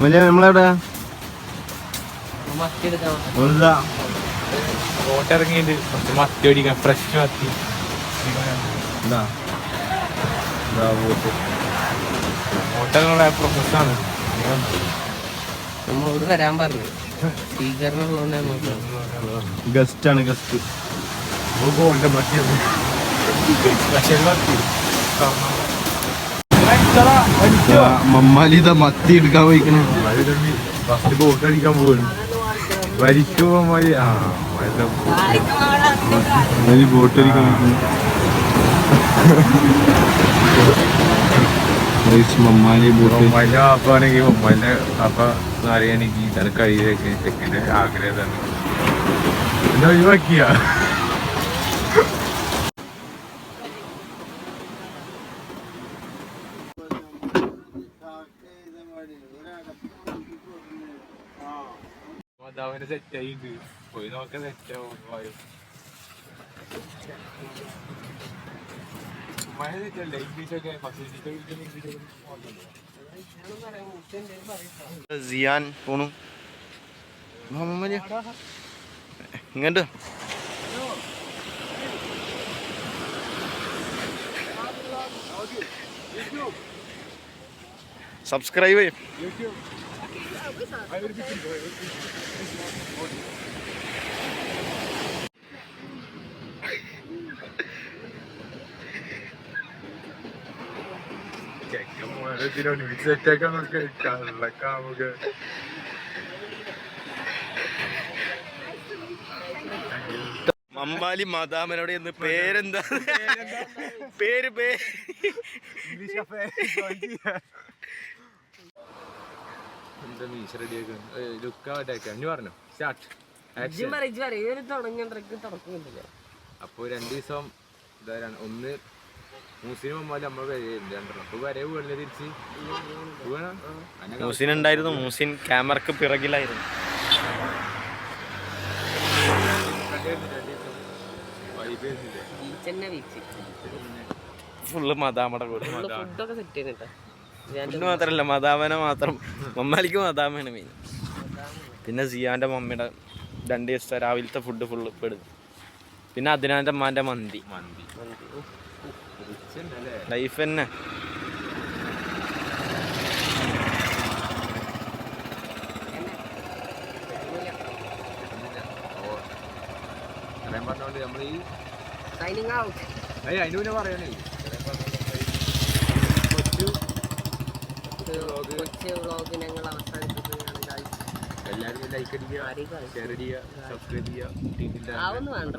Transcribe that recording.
മറ്റേ നമ്മളെവിടെ? കുറച്ച് മത്തി അടിക്കാൻ ഫ്രഷ് മത്തി. നമ്മളോട് വരാൻ പറഞ്ഞു. ഗസ്റ്റ് ആണ് ഗസ്റ്റ് ഗോൾഡ് മത്തി. സ്പെഷ്യൽ മത്തി. മമ്മാലി ഇതാ മത്തി എടുക്കാൻ പോയിക്കണേ. ഫസ്റ്റ് ബോട്ട് അടിക്കാൻ പോകുന്നു വരിക്കോ. മമ്മാലി ആ മമ്മാലി ബോട്ട് അടിക്കാൻ മമ്മാലി ബോട്ട് ഉമ്മന്റെ പാപ്പാണെങ്കിൽ ഉമ്മന്റെ പാപ്പ അറിയാണെങ്കിൽ ഇതാണ് കഴിയൊക്കെ ചെക്കന്റെ ആഗ്രഹം എന്താ ഒഴിവാക്കിയ? അവന് സെറ്റ് ആയിണ്ട്. പോയി നോക്കാൻ സെറ്റ് ആവും മഴ സെറ്റല്ലേ ഇംഗ്ലീഷൊക്കെ ഫസ്റ്റ് ഇംഗ്ലീഷ് സിയാൻ പോണു വാ, മമ്മാലി ഇങ്ങോട്ട് സബ്സ്ക്രൈബ് ചെയ്യും സെറ്റാക്കാൻ മമ്മാലി മദാമനോട് എന്ന് പേരെന്താ? പേര് പേ ഇംഗ്ലീഷ് രണ്ടു അഞ്ഞു പറഞ്ഞു? സ്റ്റാർട്ട് അപ്പോൾ രണ്ട് ദിവസം ഇതാ ഒന്ന് മൂസിന് അമ്മാലും നമ്മൾ വരെയുണ്ട് രണ്ടെണ്ണം അപ്പോൾ വരെ വീടിനെ തിരിച്ച്? മൂസിൻ ഉണ്ടായിരുന്നു മൂസിൻ ക്യാമറക്ക് പിറകിലായിരുന്നു. ഫുള്ള് മതാമട കൂടെ. ഫുഡൊക്കെ സെറ്റ് ചെയ്യുന്നുണ്ടോ ഫുഡ് മാത്രല്ല മദാമനെ മാത്രം. മമ്മാലിക്ക് മദാമയാണ് മെയിൻ പിന്നെ സിയാന്റെ മമ്മിയുടെ രണ്ട് ദിവസത്തെ രാവിലത്തെ ഫുഡ് ഫുള്ള് പെടും പിന്നെ അതിനാന്റെ അമ്മാന്റെ മന്തി. മന്തി. ലൈഫ് തന്നെ. ഞാൻ പറഞ്ഞോണ്ട് നമ്മൾ ഈ സൈനിങ് ഔട്ട് അയ്യ അതിന് പിന്നെ പറയണേ. കൊച്ചു വ്ളോഗ് ഞങ്ങൾ അവസാനിപ്പിക്കുകയാണ് guys. എല്ലാവരും ലൈക്ക് അടിക്കുക ഷെയർ ചെയ്യുക സബ്സ്ക്രൈബ് ചെയ്യുക ആവുന്നു വേണ്ട